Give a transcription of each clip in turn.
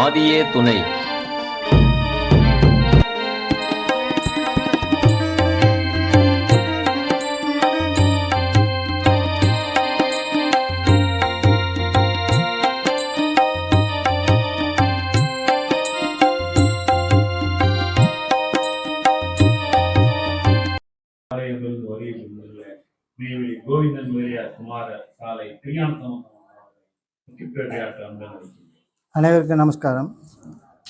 ஆதியே துணை. அனைவருக்கும் நமஸ்காரம்.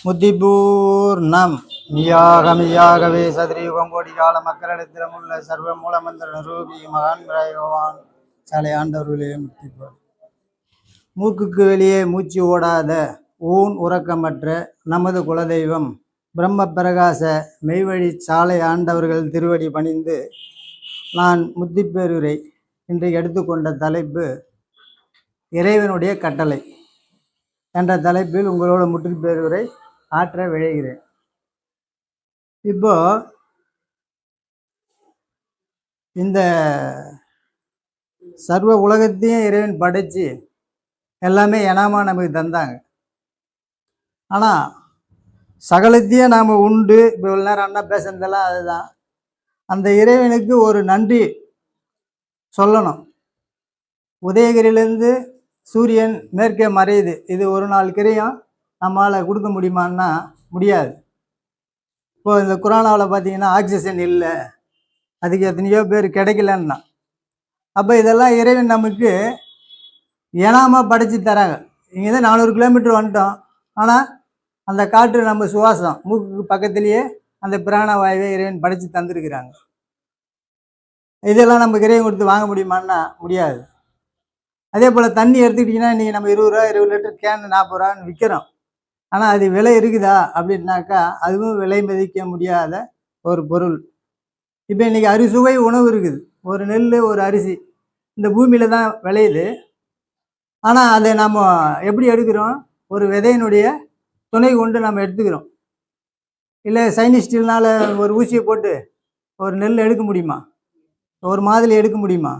முத்திபூர்ணம் மியாகமியாகவே சதுரயுகம் கோடி கால மக்களிடத்திலும் உள்ள சர்வ மூலமந்திர ரூபி மகான் பிரயோவான். சாலை ஆண்டவர்களே முத்திபூர் மூக்குக்கு வெளியே மூச்சு ஓடாத ஊன் உறக்கமற்ற நமது குலதெய்வம் பிரம்ம பிரகாச மெய்வழி சாலை ஆண்டவர்கள் திருவடி பணிந்து நான் முத்திப்பேருரை இன்றைக்கு எடுத்துக்கொண்ட தலைப்பு இறைவனுடைய கட்டளை. என்ற தலைப்பில் உங்களோட முற்றில் பேருரை ஆற்ற விழைகிறேன். இப்போ இந்த சர்வ உலகத்தையும் இறைவன் படைச்சு எல்லாமே இனாமா நமக்கு தந்தாங்க. ஆனால் சகலத்தையும் நாம் உண்டு இப்போ இவ்வளோ நேரம் அண்ணா பேசுனதெல்லாம் அதுதான். அந்த இறைவனுக்கு ஒரு நன்றி சொல்லணும். உதயகிரியிலேருந்து சூரியன் மேற்கே மறையுது. இது ஒரு நாள் கிரையும். நம்மளால் கொடுக்க முடியுமான்னா முடியாது. இப்போ இந்த கொரோனாவில் பார்த்தீங்கன்னா ஆக்சிஜன் இல்லை. அதுக்கு எத்தனையோ பேர் கிடைக்கலன்னா. அப்போ இதெல்லாம் இறைவன் நமக்கு இனாமல் படைச்சி தராங்க. இங்கே தான் நானூறு கிலோமீட்டர் வந்துட்டோம். ஆனால் அந்த காற்று நம்ம சுவாசம் மூக்குக்கு பக்கத்துலேயே அந்த பிராணவாயுவை இறைவன் படைச்சி தந்திருக்கிறாங்க. இதெல்லாம் நம்ம இறைவன் கொடுத்து வாங்க முடியுமான்னா முடியாது. அதே போல் தண்ணி எடுத்துக்கிட்டிங்கன்னா இன்றைக்கி நம்ம இருபது ரூபா இருபது லிட்டர் கேன் நாற்பது ரூபான்னு விற்கிறோம் ஆனால் அது விலை இருக்குதா? அப்படின்னாக்கா அதுவும் விலை மதிக்க முடியாத ஒரு பொருள். இப்போ இன்றைக்கி அரிசுவை உணவு இருக்குது. ஒரு நெல் ஒரு அரிசி. இந்த பூமியில் தான் விளையுது. ஆனால் அதை நம்ம எப்படி எடுக்கிறோம்? ஒரு விதையினுடைய துணை கொண்டு நம்ம எடுத்துக்கிறோம். இல்லை சைனிஸ்டில்னால் ஒரு ஊசியை போட்டு ஒரு நெல் எடுக்க முடியுமா? ஒரு மாதுளை எடுக்க முடியுமா?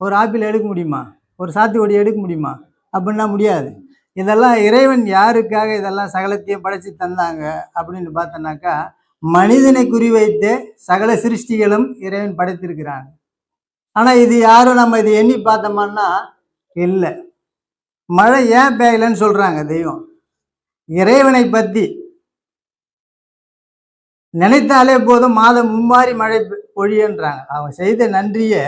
ஒரு ஆப்பிள் எடுக்க முடியுமா? ஒரு சாத்துக்குடி எடுக்க முடியுமா? அப்படின்னா முடியாது. இதெல்லாம் இறைவன் யாருக்காக இதெல்லாம் சகலத்தையும் படைச்சி தந்தாங்க அப்படின்னு பார்த்தோன்னாக்கா மனிதனை குறிவைத்து சகல சிருஷ்டிகளும் இறைவன் படைத்திருக்கிறாங்க ஆனால் இது யாரும் நம்ம இதை எண்ணி பார்த்தோம்னா இல்லை. மழை ஏன் பெய்யலைன்னு சொல்கிறாங்க தெய்வம். இறைவனை பற்றி நினைத்தாலே போதும் மாதம் மும்மாரி மழை பெ- பொழியன்றாங்க. அவன் செய்த நன்றியை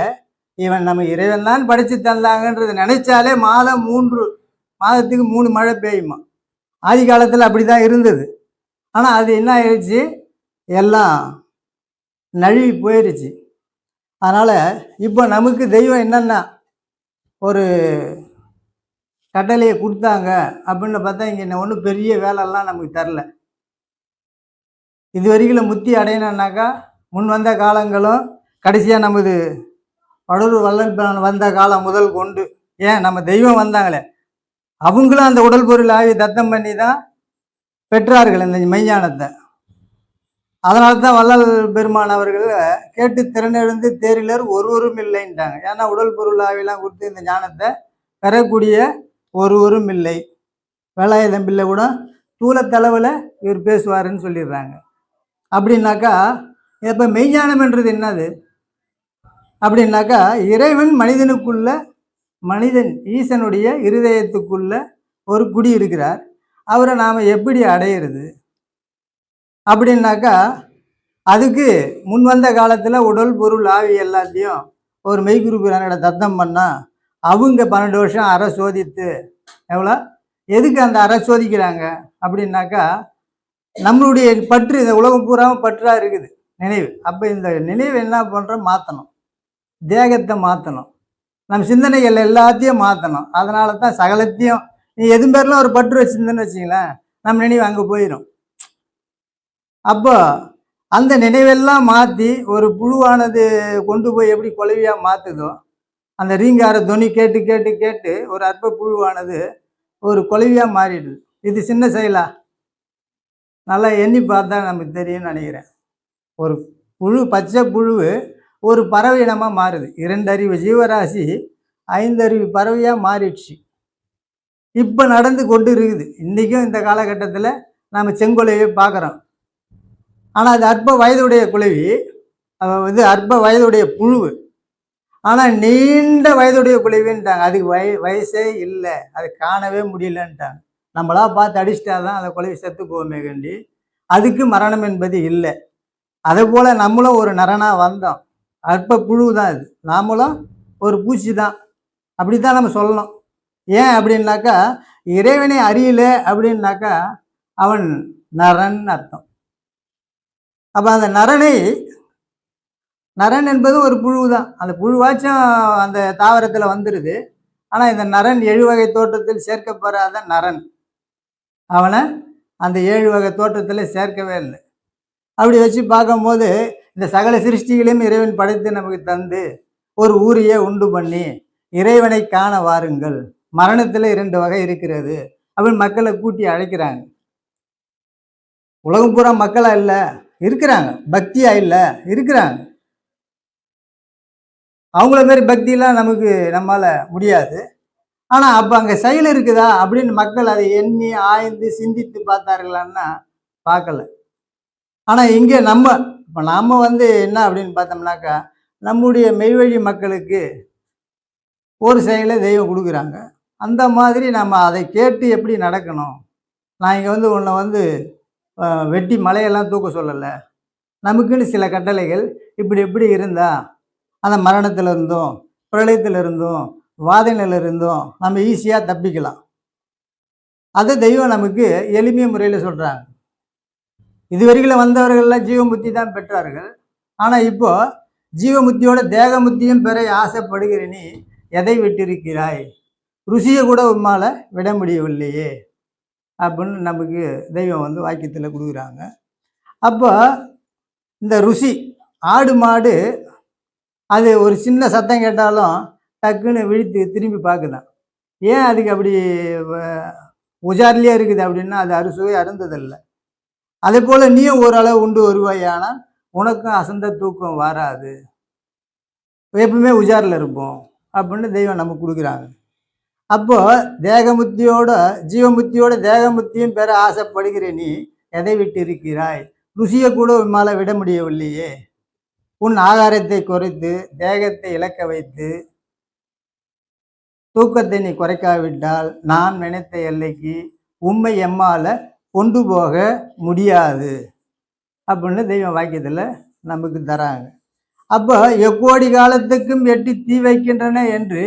இவன் நம்ம இறைவன் தான் படித்து தந்தாங்கன்றது நினைச்சாலே மாதம் மூன்று மாதத்துக்கு மூணு மழை பெய்யுமா? ஆதி காலத்தில் அப்படி தான் இருந்தது. ஆனால் அது என்ன ஆயிடுச்சு? எல்லாம் நழுவி போயிடுச்சு அதனால் இப்போ நமக்கு தெய்வம் என்னென்னா ஒரு கட்டளையை கொடுத்தாங்க அப்படின்னு பார்த்தா இங்கே ஒன்றும் பெரிய வேலைலாம் நமக்கு தரல. இது வரைக்கும் முத்தி அடையணுன்னாக்கா முன் வந்த காலங்களும் கடைசியாக நமது வடலூர் வல்லல் வந்த காலம் முதல் கொண்டு ஏன் நம்ம தெய்வம் வந்தாங்களே? அவங்களும் அந்த உடல் பொருள் ஆவி தத்தம் பண்ணி தான் பெற்றார்கள் இந்த மெய்ஞானத்தை. அதனால தான் வள்ளல் பெருமான் அவர்கள் கேட்டு திறனெழுந்து தேரிலர் ஒருவரும் இல்லைன்ட்டாங்க. ஏன்னா உடல் பொருள் ஆவிலாம் கொடுத்து இந்த ஞானத்தை பெறக்கூடிய ஒருவரும் இல்லை. வேலாயுதம் பிள்ளை கூட தூளத்தளவில் இவர் பேசுவாருன்னு சொல்லிடுறாங்க. அப்படின்னாக்கா இப்போ மெய்ஞானம் என்றது என்னது? அப்படின்னாக்கா இறைவன் மனிதனுக்குள்ள மனிதன் ஈசனுடைய இருதயத்துக்குள்ள ஒரு குடி இருக்கிறார். அவரை நாம் எப்படி அடையிறது? அப்படின்னாக்கா அதுக்கு முன் வந்த காலத்தில் உடல் பொருள் ஆவி எல்லாத்தையும் ஒரு மெய்குரு பிரானோட தத்தம் பண்ணால் அவங்க பன்னெண்டு வருஷம் அற சோதித்து எவ்வளோ? எதுக்கு அந்த அற சோதிக்கிறாங்க? அப்படின்னாக்கா நம்மளுடைய பற்று இந்த உலகம் பூராவும் பற்றாக இருக்குது நினைவு. அப்போ இந்த நினைவு என்ன பண்ணுறோம் மாற்றணும் தேகத்தை மாற்றணும் நம்ம சிந்தனைகள் எல்லாத்தையும் மாற்றணும் அதனால தான் சகலத்தையும் நீ எது பேர்லாம் ஒரு பற்று வச்சுருந்தேன்னு வச்சிங்களேன் நம்ம நினைவு அங்கே போயிடும் அப்போ அந்த நினைவெல்லாம் மாற்றி ஒரு புழுவானது கொண்டு போய் எப்படி குலவியாக மாற்றுதோ அந்த ரீங்கார துணி கேட்டு கேட்டு கேட்டு ஒரு அற்ப புழுவானது ஒரு குலவியாக மாறிடுது. இது சின்ன செயலா? நல்லா எண்ணி பார்த்தா நமக்கு தெரியும்னு நினைக்கிறேன். ஒரு புழு பச்சை புழு ஒரு பறவை இனமாக மாறுது. இரண்டறிவு ஜீவராசி ஐந்தறிவு பறவையாக மாறிடுச்சு. இப்போ நடந்து கொண்டு இருக்குது. இன்றைக்கும் இந்த காலகட்டத்தில் நாம் செங்கொலையை பார்க்குறோம். ஆனால் அது அற்ப வயதுடைய குழவி இது அற்ப வயதுடைய புழு ஆனால் நீண்ட வயதுடைய குழவின்ட்டாங்க. அதுக்கு வய வயசே இல்லை. அது காணவே முடியலன்ட்டாங்க. நம்மளா பார்த்து அடிச்சிட்டா தான் அந்த குழவி செத்து போவோமே கண்டி. அதுக்கு மரணம் என்பது இல்லை. அதே போல் நம்மளும் ஒரு நரனாக வந்தோம். அற்ப புழு தான் அது நாமளும் ஒரு பூச்சி தான். அப்படி தான் நம்ம சொல்லணும். ஏன் அப்படின்னாக்கா இறைவனை அறியல அப்படின்னாக்கா அவன் நரன் அர்த்தம். அப்போ அந்த நரனை நரன் என்பது ஒரு புழு தான். அந்த புழுவாச்சும் அந்த தாவரத்தில் வந்துடுது ஆனால் இந்த நரன் ஏழு வகை தோட்டத்தில் சேர்க்கப்படாத நரன். அவனை அந்த ஏழு வகை தோட்டத்தில் சேர்க்கவே இல்லை. அப்படி வச்சு பார்க்கும்போது இந்த சகல சிருஷ்டிகளையும் இறைவன் படைத்து நமக்கு தந்து ஒரு ஊரையே உண்டு பண்ணி இறைவனை காண வாருங்கள். மரணத்தில் இரண்டு வகை இருக்கிறது. அப்படின்னு மக்களை கூட்டி அழைக்கிறாங்க. உலகம் பூரா மக்களா இல்லை? இருக்கிறாங்க. பக்தியா இல்லை? இருக்கிறாங்க. அவங்கள மாரி பக்தியெல்லாம் நமக்கு நம்மால் முடியாது. ஆனால் அப்போ அங்கே செயல் இருக்குதா? அப்படின்னு மக்கள் அதை எண்ணி ஆய்ந்து சிந்தித்து பார்த்தார்களான்னா பார்க்கல. ஆனால் இங்கே நம்ம இப்போ நாம் வந்து என்ன அப்படின்னு பார்த்தோம்னாக்கா நம்முடைய மெய்வழி மக்களுக்கு ஒரு செயலை தெய்வம் கொடுக்குறாங்க. அந்த மாதிரி நம்ம அதை கேட்டு எப்படி நடக்கணும்? நான் இங்கே வந்து உன்னை வந்து வெட்டி மலையெல்லாம் தூக்க சொல்லலை. நமக்குன்னு சில கட்டளைகள் இப்படி எப்படி இருந்தா அந்த மரணத்தில் இருந்தும் பிரளயத்தில் இருந்தும் வாதனையில் இருந்தும் நம்ம ஈஸியாக தப்பிக்கலாம். அதை தெய்வம் நமக்கு எளிமைய முறையில் சொல்கிறாங்க இதுவரைக்கும் வந்தவர்கள்லாம் ஜீவமுத்தி தான் பெற்றார்கள். ஆனால் இப்போது ஜீவமுத்தியோட தேகமுத்தியும் பெற ஆசைப்படுகிற நீ எதை விட்டிருக்கிறாய்? ருசியை கூட உம்மால் விட முடியவில்லையே அப்படின்னு நமக்கு தெய்வம் வந்து வாக்கியத்தில் கொடுக்குறாங்க. அப்போ இந்த ருசி ஆடு மாடு அது ஒரு சின்ன சத்தம் கேட்டாலும் டக்குன்னு விழித்து திரும்பி பார்க்குதான். ஏன் அதுக்கு அப்படி உஜார்லேயே இருக்குது அப்படின்னா அது அறுசுவை அருந்ததில்லை. அதே போல் நீயும் ஓரளவு உண்டு வருவாயானால் உனக்கும் அசந்த தூக்கம் வராது. எப்பவுமே உஜாரில் இருப்போம் அப்படின்னு தெய்வம் நமக்கு கொடுக்குறாங்க. அப்போது தேகமுத்தியோட ஜீவமுத்தியோட தேகமுத்தியும் பெற ஆசைப்படுகிற நீ எதை விட்டு இருக்கிறாய்? ருசியை கூட உம்மால் விட முடியவில்லையே. உன் ஆகாரத்தை குறைத்து தேகத்தை இழக்க வைத்து தூக்கத்தை நீ குறைக்காவிட்டால் நான் நினைத்த எல்லைக்கு உண்மை எம்மால கொண்டு போக முடியாது அப்படின்னு தெய்வம் வாக்கியத்தில் நமக்கு தராங்க. அப்போ எக்கோடி காலத்துக்கும் எட்டி தீ வைக்கின்றன என்று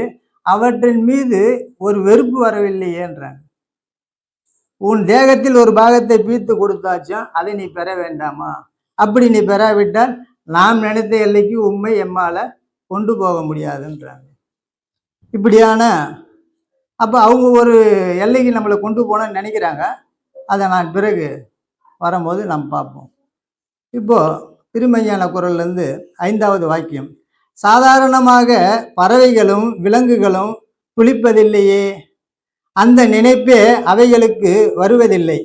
அவற்றின் மீது ஒரு வெறுப்பு வரவில்லையேன்றாங்க உன் தேகத்தில் ஒரு பாகத்தை பீத்து கொடுத்தாச்சும் அதை நீ பெற வேண்டாமா? அப்படி நீ பெறாவிட்டால் நாம் நினைத்த எல்லைக்கு உண்மை எம்மால கொண்டு போக முடியாதுன்றாங்க. இப்படியான அப்போ அவங்க ஒரு எல்லைக்கு நம்மளை கொண்டு போகணும்னு நினைக்கிறாங்க. அதை நான் பிறகு வரும்போது நாம் பார்ப்போம். இப்போது திருமஞான குரல்லேருந்து ஐந்தாவது வாக்கியம். சாதாரணமாக பறவைகளும் விலங்குகளும் குளிப்பதில்லையே. அந்த நினைப்பே அவைகளுக்கு வருவதில்லை.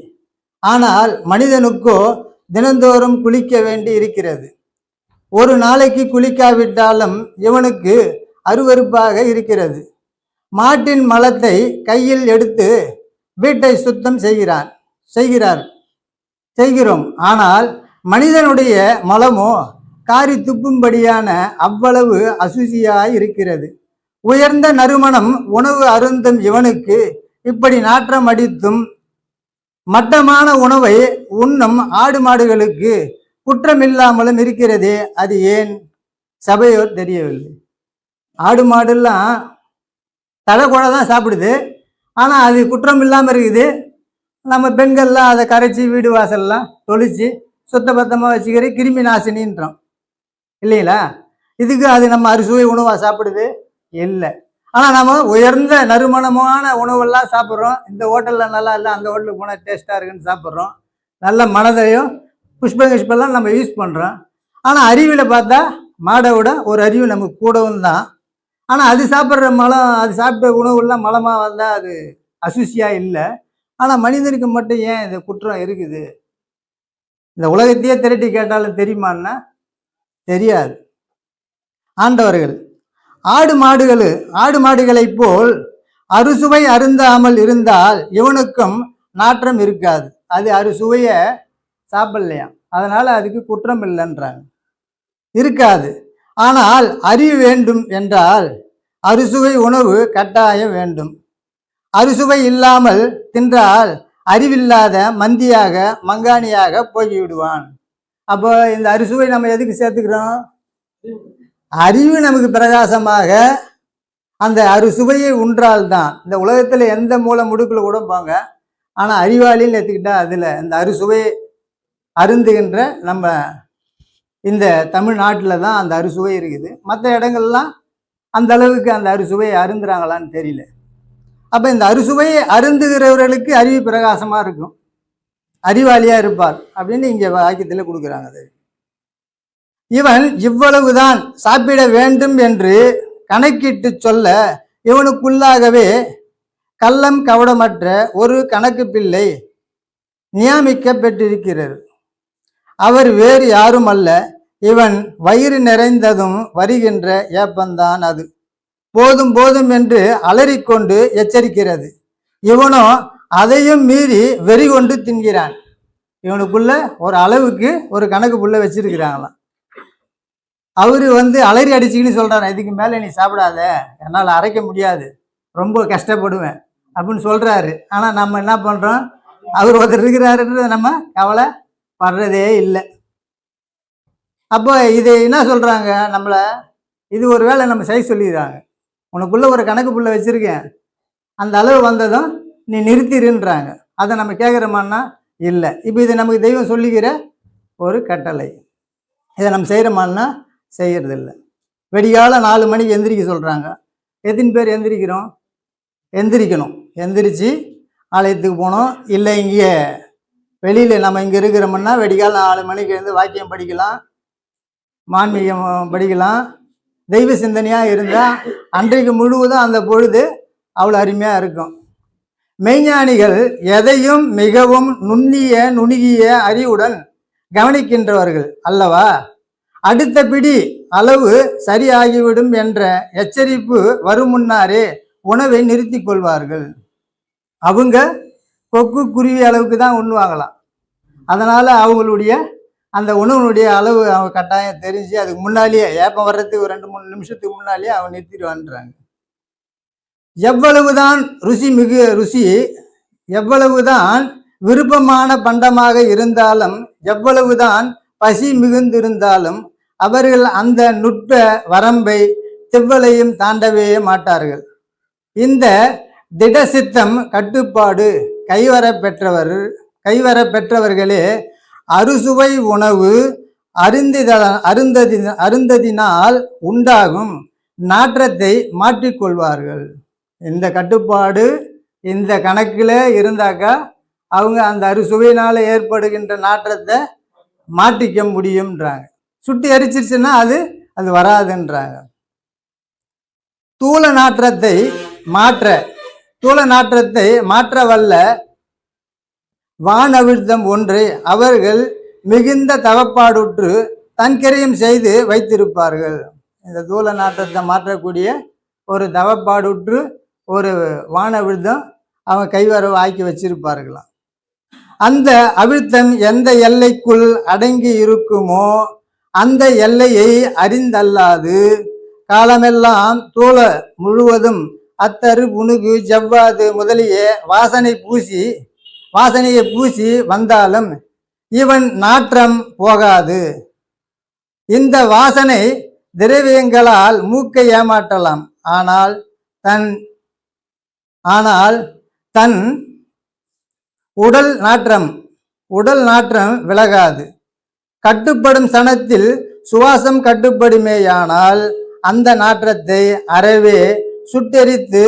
ஆனால் மனிதனுக்கோ தினந்தோறும் குளிக்க வேண்டி இருக்கிறது. ஒரு நாளைக்கு குளிக்காவிட்டாலும் இவனுக்கு அருவருப்பாக இருக்கிறது. மாட்டின் மலத்தை கையில் எடுத்து வீட்டை சுத்தம் செய்கிறான். செய்கிறார். செய்கிறோம். ஆனால் மனிதனுடைய மலமோ காரி துப்பும்படியான அவ்வளவு அசுசியாய் இருக்கிறது. உயர்ந்த நறுமணம் உணவு அருந்தும் இவனுக்கு இப்படி நாற்றம் அடித்தும் மட்டமான உணவை உண்ணும் ஆடு மாடுகளுக்கு குற்றமில்லாமலும் இருக்கிறதே அது ஏன்? சபையோர் தெரியவில்லை. ஆடு மாடுலாம் தலை கூட தான் சாப்பிடுது. ஆனால் அது குற்றம் இல்லாமல் இருக்குது. நம்ம பெண்கள்லாம் அதை கரைச்சி வீடு வாசல்லாம் தொளிச்சு சுத்தபத்தமாக வச்சுக்கிற கிருமி நாசினின்றோம். இல்லைங்களா? இதுக்கு அது நம்ம அறுசுவை உணவாக சாப்பிடுது? இல்லை. ஆனால் நம்ம உயர்ந்த நறுமணமான உணவெல்லாம் சாப்பிட்றோம். இந்த ஹோட்டலில் நல்லா இல்லை அந்த ஹோட்டலுக்கு போனால் டேஸ்ட்டாக இருக்குன்னு சாப்பிட்றோம். நல்ல மனதையும் புஷ்ப கிஷ்பெல்லாம் நம்ம யூஸ் பண்ணுறோம் ஆனால் அறிவில் பார்த்தா மாடை விட ஒரு அறிவு நமக்கு கூடவும் தான். ஆனால் அது சாப்பிட்ற மலம் அது சாப்பிட்ட உணவுலாம் மலமாக வந்தால் அது அசுசியாக இல்லை. ஆனால் மனிதனுக்கு மட்டும் ஏன் இந்த குற்றம் இருக்குது? இந்த உலகத்தையே திரட்டி கேட்டாலும் தெரியுமான்னா? தெரியாது. ஆண்டவர்கள் ஆடு மாடுகள் ஆடு மாடுகளைப் போல் அறுசுவை அருந்தாமல் இருந்தால் இவனுக்கும் நாற்றம் இருக்காது. அது அறுசுவையை சாப்பிடலையாம் அதனால் அதுக்கு குற்றம் இல்லைன்றாங்க. இருக்காது. ஆனால் அறிவு வேண்டும் என்றால் அறுசுவை உணவு கட்டாயம் வேண்டும். அறுசுவை இல்லாமல் தின்றால் அறிவில்லாத மந்தியாக மங்கானியாக போய்விடுவான். அப்போ இந்த அறுசுவை நம்ம எதுக்கு சேர்த்துக்கிறோம்? அறிவு நமக்கு பிரகாசமாக அந்த அறுசுவையை உன்றால்தான். இந்த உலகத்தில் எந்த மூல முடுக்கில் கூட போங்க. ஆனால் அறிவாளின்னு எடுத்துக்கிட்டா அதில் இந்த அறுசுவை அருந்துகின்ற நம்ம இந்த தமிழ்நாட்டில் தான் அந்த அறுசுவை இருக்குது. மற்ற இடங்கள்லாம் அந்த அளவுக்கு அந்த அறுசுவை அருந்துறாங்களான்னு தெரியல. அப்போ இந்த அறுசுவையை அருந்துகிறவர்களுக்கு அறிவு பிரகாசமாக இருக்கும். அறிவாளியாக இருப்பார் அப்படின்னு இங்கே வாக்கியத்தில் கொடுக்குறாங்க அது. இவன் இவ்வளவுதான் சாப்பிட வேண்டும் என்று கணக்கிட்டு சொல்ல இவனுக்குள்ளாகவே கள்ளம் கவடமற்ற ஒரு கணக்கு பிள்ளை நியமிக்கப்பட்டிருக்கிறது அவர் வேறு யாரும் அல்ல இவன் வயிறு நிறைந்ததும் வருகின்ற ஏப்பந்தான் அது. போதும் போதும் என்று அலறிக்கொண்டு எச்சரிக்கிறது. இவனோ அதையும் மீறி வெறி கொண்டு தின்கிறான். இவனுக்குள்ள ஒரு அளவுக்கு ஒரு கணக்கு புள்ள வச்சிருக்கிறாங்களாம். அவரு வந்து அலறி அடிச்சுக்கின்னு சொல்றாரு இதுக்கு மேலே நீ சாப்பிடாத என்னால் அரைக்க முடியாது ரொம்ப கஷ்டப்படுவேன் அப்படின்னு சொல்றாரு. ஆனால் நம்ம என்ன பண்றோம்? அவர் ஒருத்தர் இருக்கிறாருன்றத நம்ம கவலை படுறதே இல்லை. அப்போ இது என்ன சொல்றாங்க நம்மளை? இது ஒரு வேளை நம்ம செய்ய சொல்லிடுறாங்க. உனக்குள்ளே ஒரு கணக்கு புள்ள வச்சுருக்கேன். அந்த அளவு வந்ததும் நீ நிறுத்திடுன்றாங்க அதை நம்ம கேட்குறோமான்னா இல்லை. இப்போ இது நமக்கு தெய்வம் சொல்லிக்கிற ஒரு கட்டளை. இதை நம்ம செய்கிறோமான்னா செய்கிறதில்ல இல்லை வெடிகால நாலு மணிக்கு எந்திரிக்க சொல்கிறாங்க எத்தனை பேர் எந்திரிக்கிறோம்? எந்திரிக்கணும். எந்திரிச்சு ஆலயத்துக்கு போகணும் இல்லை இங்கே வெளியில் நம்ம இங்கே இருக்கிறோம்னா வெடிகால நாலு மணிக்கு எழுந்து வாக்கியம் படிக்கலாம் மான்மீகம் படிக்கலாம். தெய்வ சிந்தனையாக இருந்தால் அன்றைக்கு முழுவதும் அந்த பொழுது அவ்வளோ அருமையாக இருக்கும். மெய்ஞானிகள் எதையும் மிகவும் நுண்ணிய நுணுகிய அறிவுடன் கவனிக்கின்றவர்கள் அல்லவா? அடுத்த பிடி அளவு சரியாகிவிடும் என்ற எச்சரிப்பு வரும் முன்னாரே உணவை நிறுத்தி கொள்வார்கள். அவங்க கொக்கு குருவி அளவுக்கு தான் உண்ணுவாங்களாம். அதனால் அவங்களுடைய அந்த உணவுனுடைய அளவு அவங்க கட்டாயம் தெரிஞ்சு அதுக்கு முன்னாலேயே ஏப்பம் வர்றதுக்கு ஒரு ரெண்டு மூணு நிமிஷத்துக்கு முன்னாலேயே அவன் நிறுத்திடுவான்றாங்க. எவ்வளவுதான் ருசி மிகு ருசி எவ்வளவுதான் விருப்பமான பண்டமாக இருந்தாலும் எவ்வளவுதான் பசி மிகுந்திருந்தாலும் அவர்கள் அந்த நுட்ப வரம்பை செவ்வலையும் தாண்டவே மாட்டார்கள். இந்த திடசித்தம் கட்டுப்பாடு கைவர பெற்றவர் கைவர பெற்றவர்களே அறுசுவை உணவு அருந்தித அருந்ததி அருந்ததினால் உண்டாகும் நாற்றத்தை மாற்றிக்கொள்வார்கள். இந்த கட்டுப்பாடு இந்த கணக்கில் இருந்தாக்கா அவங்க அந்த அறுசுவையினால் ஏற்படுகின்ற நாற்றத்தை மாற்றிக்க முடியும்ன்றாங்க. சுட்டி எரிச்சிருச்சுன்னா அது அது வராதுன்றாங்க. தூள நாற்றத்தை மாற்ற தூள நாற்றத்தை மாற்ற வல்ல வானவிழ்த்தம் ஒன்றை அவர்கள் மிகுந்த தவப்பாடுற்று தன்கரையும் செய்து வைத்திருப்பார்கள். இந்த தூல நாட்டத்தை மாற்றக்கூடிய ஒரு தவப்பாடுற்று ஒரு வானவிழ்த்தம் அவன் கைவரவு ஆக்கி வச்சிருப்பார்களாம். அந்த அவிழ்த்தம் எந்த எல்லைக்குள் அடங்கி இருக்குமோ அந்த எல்லையை அறிந்தல்லாது காலமெல்லாம் தூள முழுவதும் அத்தரு புனுகு ஜவ்வாது முதலிய வாசனை பூசி வாசனையை பூசி வந்தாலும் இவன் நாற்றம் போகாது. இந்த வாசனை திரவியங்களால் மூக்கை ஏமாற்றலாம். ஆனால் தன் ஆனால் தன் உடல் நாற்றம் உடல் நாற்றம் விலகாது. கட்டுப்படும் சனத்தில் சுவாசம் கட்டுப்படுமேயானால் அந்த நாற்றத்தை அறவே சுட்டெரித்து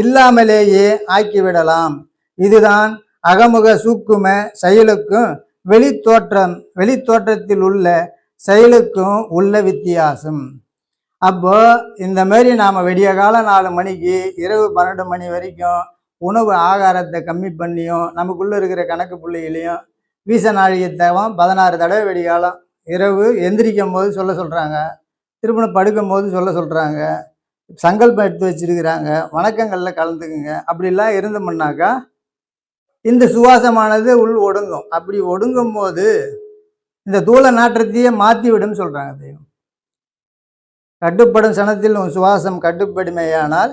இல்லாமலேயே ஆக்கிவிடலாம். இதுதான் அகமுக சூக்கும செயலுக்கும் வெளித்தோற்றம் வெளித்தோற்றத்தில் உள்ள செயலுக்கும் உள்ள வித்தியாசம். அப்போ இந்த மாதிரி நாம் விடிய காலம் நாலு மணிக்கு இரவு பன்னெண்டு மணி வரைக்கும் உணவு ஆகாரத்தை கம்மி பண்ணியும் நமக்குள்ளே இருக்கிற கணக்கு புள்ளிகளையும் வீச நாழிகத்தவம் பதினாறு தடவை வெடிகாலம் இரவு எந்திரிக்கும் போது சொல்ல சொல்கிறாங்க திரும்ப படுக்கும் போது சொல்ல சொல்கிறாங்க சங்கல்பம் எடுத்து வச்சிருக்கிறாங்க. வணக்கங்களில் கலந்துக்குங்க. அப்படிலாம் இருந்தோம்னாக்கா இந்த சுவாசமானது உள் ஒடுங்கும். அப்படி ஒடுங்கும் போது இந்த தூள நாற்றத்தையே மாற்றி விடும் சொல்கிறாங்க தெய்வம். கட்டுப்படும் சனத்தில் உன் சுவாசம் கட்டுப்படுமையானால்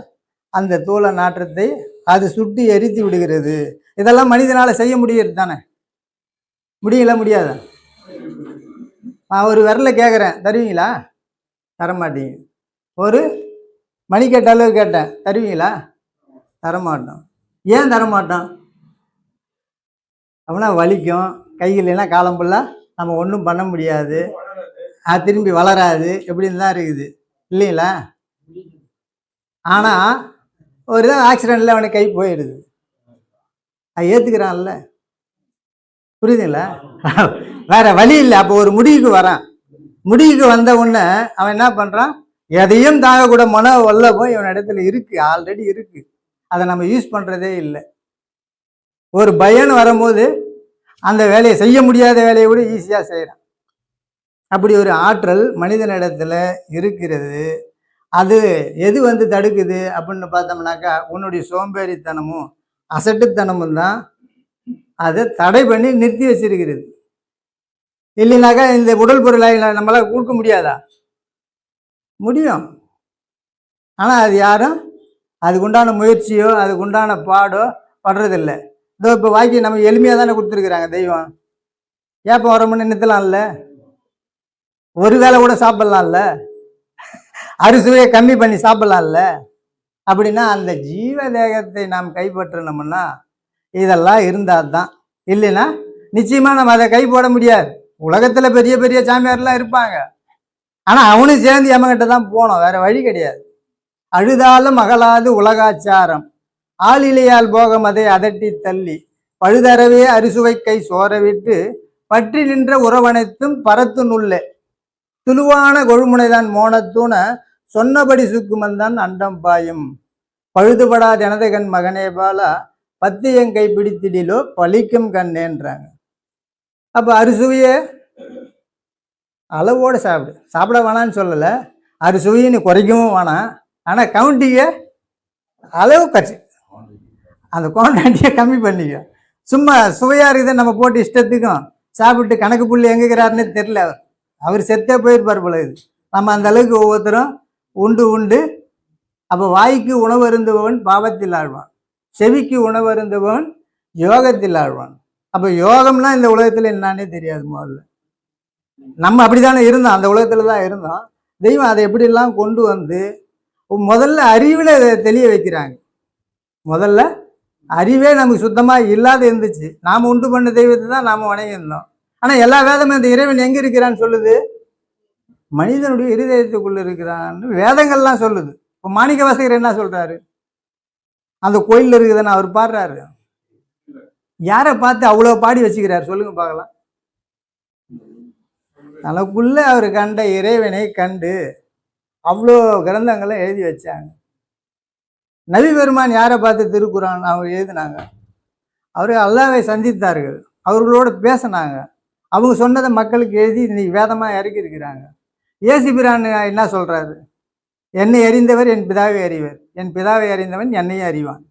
அந்த தூள நாற்றத்தை அது சுட்டி எரித்து விடுகிறது. இதெல்லாம் மனிதனால் செய்ய முடியுது தானே? முடியல முடியாத? நான் ஒரு விரல கேட்குறேன் தருவீங்களா? தரமாட்டீங்க. ஒரு மணிக்கட்ட அளவு கேட்டேன். தருவீங்களா? தரமாட்டோம். ஏன் தரமாட்டோம்? அப்படின்னா வலிக்கும். கைகளெல்லாம் காலம் ஃபுல்லாக நம்ம ஒன்றும் பண்ண முடியாது. அது திரும்பி வளராது. எப்படின்னு தான் இருக்குது. இல்லைங்களா? ஆனால் ஒரு தான் ஆக்சிடெண்ட்டில் அவனுக்கு கை போயிடுது அது ஏற்றுக்கிறான்ல புரியுதுங்களா? வேற வழி இல்லை. அப்போ ஒரு முடிவுக்கு வரான். முடிவுக்கு வந்த உடனே அவன் என்ன பண்ணுறான் எதையும் தாங்கக்கூட மன வல்லபம் இவன் இடத்துல இருக்கு. ஆல்ரெடி இருக்கு. அதை நம்ம யூஸ் பண்ணுறதே இல்லை. ஒரு பயன் வரும்போது அந்த வேலையை செய்ய முடியாத வேலையை கூட ஈஸியாக செய்கிறான் அப்படி ஒரு ஆற்றல் மனிதனிடத்தில் இருக்கிறது. அது எது வந்து தடுக்குது அப்படின்னு பார்த்தோம்னாக்கா உன்னுடைய சோம்பேறித்தனமும் அசட்டுத்தனமும் தான் அதை தடை பண்ணி நிறுத்தி வச்சிருக்கிறது. இல்லைனாக்கா இந்த உடல் பொருளை நம்மளால் கொடுக்க முடியாதா? முடியும். ஆனால் அது யாரும் அதுக்குண்டான முயற்சியோ அதுக்குண்டான பாடோ படுறதில்லை. இதோ இப்போ வாக்கி நம்ம எளிமையாக தானே கொடுத்துருக்குறாங்க தெய்வம். ஏப்பம் வர முன்னே நிறுத்தலாம்ல? ஒரு வேளை கூட சாப்பிட்லாம்ல? அரிசுவையை கம்மி பண்ணி சாப்பிட்லாம்ல? அப்படின்னா அந்த ஜீவ தேகத்தை நாம் கைப்பற்றணும்னா இதெல்லாம் இருந்தால் தான் இல்லைன்னா நிச்சயமாக நம்ம அதை கை போட முடியாது. உலகத்தில் பெரிய பெரிய சாமியார்லாம் இருப்பாங்க. ஆனால் அவனும் சேர்ந்து எமகிட்ட தான் போனோம். வேற வழி கிடையாது. அழுதாலும் மகளாது உலகாச்சாரம். ஆளிலையால் போகம் அதை அதட்டி தள்ளி பழுதறவே அரிசுவை கை சோரவிட்டு பற்றி நின்ற உறவனைத்தும் பரத்து நுள்ளே. துலுவான கொழுமுனைதான் மோனத்தூன சொன்னபடி சுக்குமந்தான் அண்டம் பாயும். பழுதுபடா ஜனதகன் மகனே பாலா பத்தியங்கை பிடித்திடிலோ பலிக்கும் கண்ணேன்றாங்க. அப்போ அரிசுவையே அளவோடு சாப்பிடு. சாப்பிட வேணான்னு சொல்லலை. அரிசுவையை நீ குறைக்கவும் வேணாம். ஆனால் கவுண்டிய அளவு கட்சி. அந்த குவான்டிட்டியை கம்மி பண்ணிக்க. சும்மா சுவையாக இருக்குது நம்ம போட்டு இஷ்டத்துக்கும் சாப்பிட்டு கணக்கு புள்ளி எங்கேக்கிறாருன்னு தெரில அவர். அவர் செத்தே போயிருப்பார் போல இது. நம்ம அந்த அளவுக்கு ஒவ்வொருத்தரும் உண்டு உண்டு. அப்போ வாய்க்கு உணவு அருந்துபவன் பாவத்தில் ஆழ்வான். செவிக்கு உணவு அருந்துபவன் யோகத்தில் ஆழ்வான். அப்போ யோகம்னா இந்த உலகத்தில் என்னன்னே தெரியாது முதல்ல. நம்ம அப்படித்தானே இருந்தோம். அந்த உலகத்தில் தான் இருந்தோம். தெய்வம் அதை எப்படிலாம் கொண்டு வந்து முதல்ல அறிவில் தெளிய வைக்கிறாங்க. முதல்ல அறிவே நமக்கு சுத்தமாக இல்லாத இருந்துச்சு. நாம் உண்டு பண்ண தெய்வத்தை தான் நாம் வணங்கியிருந்தோம். ஆனால் எல்லா வேதமும் இந்த இறைவன் எங்கே இருக்கிறான்னு சொல்லுது? மனிதனுடைய இருதயத்துக்குள்ளே இருக்கிறான்னு வேதங்கள்லாம் சொல்லுது. இப்போ மாணிக்க வாசகர் என்ன சொல்கிறாரு அந்த கோயிலில் இருக்குதுன்னு அவர் பாடுறாரு. யாரை பார்த்து அவ்வளோ பாடி வச்சுக்கிறாரு? சொல்லுங்க பார்க்கலாம். தனக்குள்ளே அவர் கண்ட இறைவனை கண்டு அவ்வளோ கிரந்தங்களை எழுதி வச்சாங்க. நபி பெருமான் யாரை பார்த்து திருக்குறான்? அவங்க எழுதினாங்க. அவர் அல்லாவை சந்தித்தார்கள். அவர்களோட பேசினாங்க. அவங்க சொன்னதை மக்களுக்கு எழுதி இன்னைக்கு வேதமாக இறக்கி இருக்கிறாங்க. ஏசி பிரான் என்ன சொல்கிறாரு என்னை அறிந்தவர் என் பிதாவை அறிவர். என் பிதாவை அறிந்தவன் என்னையும் அறிவான்.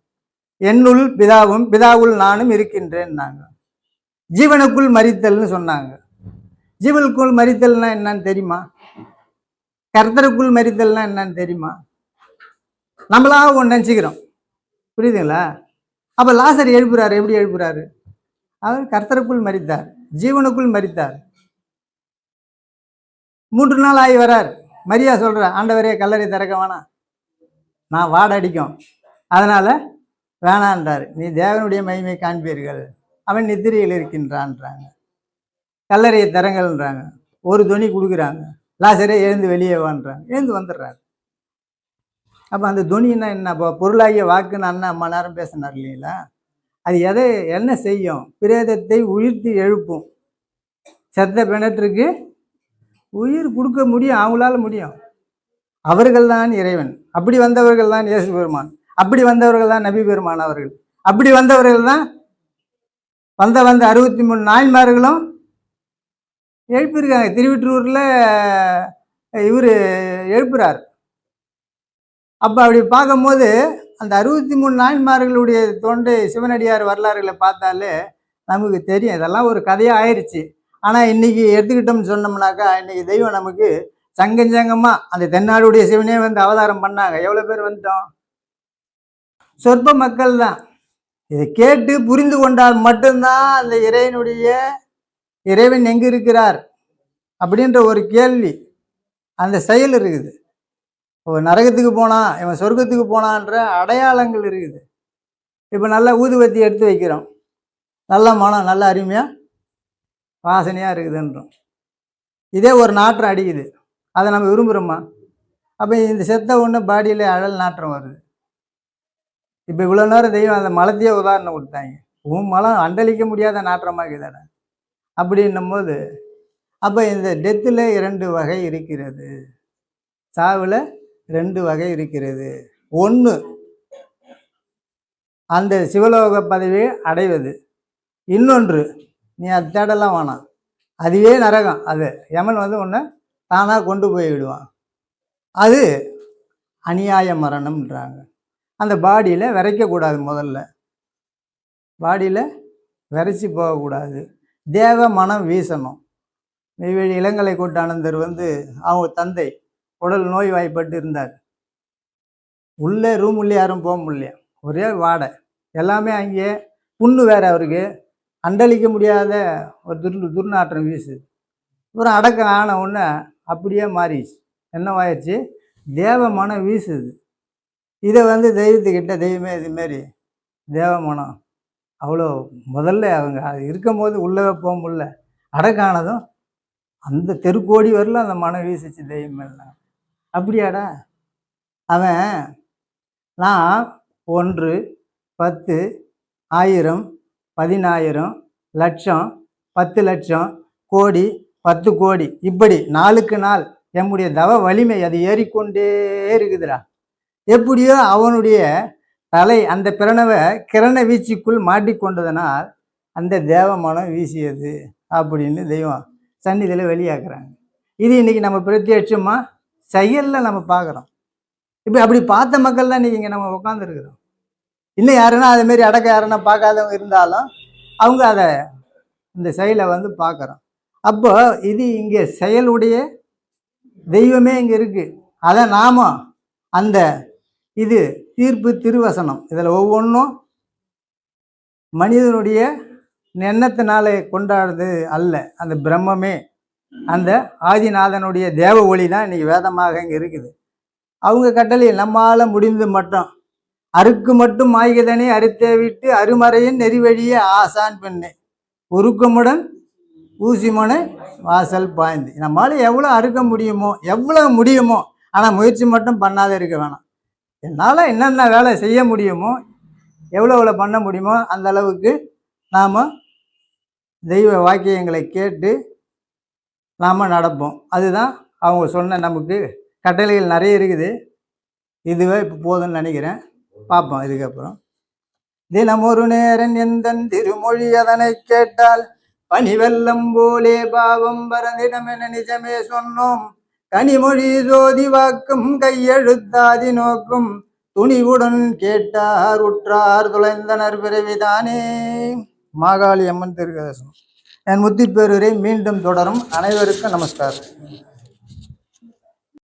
என்னுள் பிதாவும் பிதாவுள் நானும் இருக்கின்றேன்னாங்க. ஜீவனுக்குள் மறித்தல்னு சொன்னாங்க. ஜீவனுக்குள் மறித்தல்னா என்னன்னு தெரியுமா? கர்த்தருக்குள் மறித்தல்னா என்னன்னு தெரியுமா? நம்மளா ஒன்று நினச்சிக்கிறோம். புரியுதுங்களா? அப்போ லாசர் எழுப்புறாரு எப்படி எழுப்புறாரு? அவர் கர்த்தருக்குள் மறித்தார் ஜீவனுக்குள் மறித்தார் மூன்று நாள் ஆகி வரார். மரியா சொல்கிற ஆண்டவரே கல்லறை திறக்க வேணாம். நான் வாடடிக்கும் அதனால் அதனால வேணான்றார் நீ தேவனுடைய மகிமை காண்பீர்கள். அவன் நித்திரையில் இருக்கின்றான்றாங்க. கல்லறையை திறங்கள்ன்றாங்க. ஒரு துணி கொடுக்குறாங்க. லாசரே எழுந்து வெளியே வான்றாங்க. எழுந்து வந்துடுறாரு. அப்போ அந்த துணின்னா என்ன? இப்போ பொருளாகிய வாக்குன்னு அண்ணன் அம்மா நேரம் பேசினார் இல்லைங்களா? அது எதை என்ன செய்யும்? பிரேதத்தை உயிர்த்து எழுப்பும். செத்த பிணற்றுக்கு உயிர் கொடுக்க முடியும் அவங்களால முடியும். அவர்கள் தான் இறைவன். அப்படி வந்தவர்கள் தான் இயேசு பெருமான். அப்படி வந்தவர்கள் தான் நபி பெருமான் அவர்கள். அப்படி வந்தவர்கள் தான் வந்த வந்த அறுபத்தி மூணு நாய்மார்களும் எழுப்பியிருக்காங்க திருவிற்றூரில் இவர் எழுப்புறார். அப்போ அப்படி பார்க்கும்போது அந்த அறுபத்தி மூணு நாயன்மார்களுடைய தொண்டு சிவனடியார் வரலாறுகளை பார்த்தாலே நமக்கு தெரியும். இதெல்லாம் ஒரு கதையாக ஆயிடுச்சு ஆனால் இன்றைக்கி எடுத்துக்கிட்டோம்னு சொன்னோம்னாக்கா இன்னைக்கு தெய்வம் நமக்கு சங்கஞ்சங்கமாக அந்த தென்னாடுடைய சிவனே வந்து அவதாரம் பண்ணாங்க. எவ்வளோ பேர் வந்துட்டோம்? சொற்ப மக்கள் தான். இதை கேட்டு புரிந்து கொண்டால் மட்டும்தான் அந்த இறைவனுடைய இறைவன் எங்கே இருக்கிறார் அப்படின்ற ஒரு கேள்வி அந்த செயல் இருக்குது. நரகத்துக்கு போனான் இவன் சொர்க்கத்துக்கு போனான்ற அடையாளங்கள் இருக்குது. இப்போ நல்லா ஊதுவத்தி எடுத்து வைக்கிறோம். நல்ல மனம் நல்ல அருமையாக வாசனையாக இருக்குதுன்றோம். இதே ஒரு நாற்றம் அடிக்குது. அதை நம்ம விரும்புகிறோமா அப்போ இந்த செத்த ஒன்று பாடியில் அழல் நாற்றம் வருது. இப்போ இவ்வளோ நேரம் தெய்வம் அந்த மலத்தையே உதாரணம் கொடுத்தாங்க. உன் மலம் அண்டளிக்க முடியாத நாற்றமாக்குதானே அப்படின்னும் போது அப்போ இந்த டெத்தில் இரண்டு வகை இருக்கிறது. சாவில் ரெண்டு வகை இருக்கிறது. ஒன்று அந்த சிவலோக பதவியை அடைவது. இன்னொன்று நீ அது தேடலாம் வேணாம். அதுவே நரகம் அது யமன் வந்து உன்னை தானாக கொண்டு போய் விடுவான். அது அநியாய மரணம்ன்றாங்க. அந்த பாடியில் விரைக்கக்கூடாது முதல்ல. பாடியில் விரைச்சி போகக்கூடாது தேவ மனம் வீசணும். நெய்வேலி இளங்கலை கூட்டானந்தர் வந்து அவங்க தந்தை உடல் நோய் வாய்ப்பட்டு இருந்தார் உள்ளே ரூம் உள்ளே யாரும் போக முடியல. ஒரே வாடை. எல்லாமே அங்கே புண்ணு வேறு அவருக்கு. அண்டளிக்க முடியாத ஒரு துர் துர்நாற்றம் வீசு அப்புறம் அடக்கம் ஆன உடனே அப்படியே மாறிடுச்சு. என்னவாயிடுச்சு? தேவ மனம் வீசுது. இதை வந்து தெய்வத்துக்கிட்ட தெய்வமே இதுமாரி தேவ மனம் அவ்வளோ முதல்ல அவங்க அது இருக்கும்போது உள்ளே போக முடியல. அடக்கானதும் அந்த தெருக்கோடி வரல அந்த மனம் வீசிச்சு தெய்வம் எல்லாம் அப்படியாடா? அவன் நான் ஒன்று பத்து ஆயிரம் பதினாயிரம் லட்சம் பத்து லட்சம் கோடி பத்து கோடி. இப்படி நாளுக்கு நாள் என்னுடைய தவ வலிமை அது ஏறிக்கொண்டே இருக்குதுடா. எப்படியோ அவனுடைய தலை அந்த பிரணவ கிரண வீச்சுக்குள் மாட்டிக்கொண்டதனால் அந்த தேவ மனம் வீசியது அப்படின்னு தெய்வம் சந்நிதியில் வெளியாக்குறாங்க. இது இன்னைக்கு நம்ம பிரத்யட்சமாக செயலில் நம்ம பார்க்குறோம் இப்போ அப்படி பார்த்த மக்கள் தான் நீங்கள் இங்கே நம்ம உட்காந்துருக்குறோம் இன்னும் யாருன்னா அதுமாரி அடக்க யாருன்னா பார்க்காதவங்க இருந்தாலும் அவங்க அதை இந்த செயலை வந்து பார்க்குறோம் அப்போ இது இங்கே செயலுடைய தெய்வமே இங்கே இருக்குது அதை நாம அந்த இது தீர்ப்பு திருவசனம் இதில் ஒவ்வொன்றும் மனிதனுடைய எண்ணத்தினால கொண்டாடுறது அல்ல. அந்த பிரம்மமே அந்த ஆதிநாதனுடைய தேவ ஒளி தான் இன்னைக்கு வேதமாக இங்கே இருக்குது. அவங்க கட்டளை நம்மால் முடிந்து மட்டும். அறுக்கு மட்டும் மாய்கதனை அறுத்தே விட்டு அருமறையின் நெறிவழியே ஆசான் பெண்ணே. உருக்கமுடன் ஊசிமனை வாசல் பாய்ந்து. நம்மால் எவ்வளோ அறுக்க முடியுமோ எவ்வளோ முடியுமோ ஆனால் முயற்சி மட்டும் பண்ணாத இருக்க வேணாம். என்னால் என்னென்ன வேலை செய்ய முடியுமோ எவ்வளோ எவ்வளோ பண்ண முடியுமோ அந்த அளவுக்கு நாம் தெய்வ வாக்கியங்களை கேட்டு நாம் நடப்போம். அதுதான் அவங்க சொன்ன நமக்கு கட்டளைகள் நிறைய இருக்குது. இதுவே இப்போ போதும்னு நினைக்கிறேன். பார்ப்போம் இதுக்கப்புறம். தினம் ஒரு நேரன் எந்தன் திருமொழி அதனை கேட்டால் பனிவெல்லம் போலே பாவம் பரந்திடமென நிஜமே சொன்னோம். கனிமொழி ஜோதி வாக்கும் கையெழுத்தாதி நோக்கும் துணிவுடன் கேட்டார் உற்றார் துளைந்தனர் பிறவிதானே. மாகாளி அம்மன் திருக்கதசம் என் முத்திப்பேரூரை மீண்டும் தொடரும். அனைவருக்கும் நமஸ்காரம்.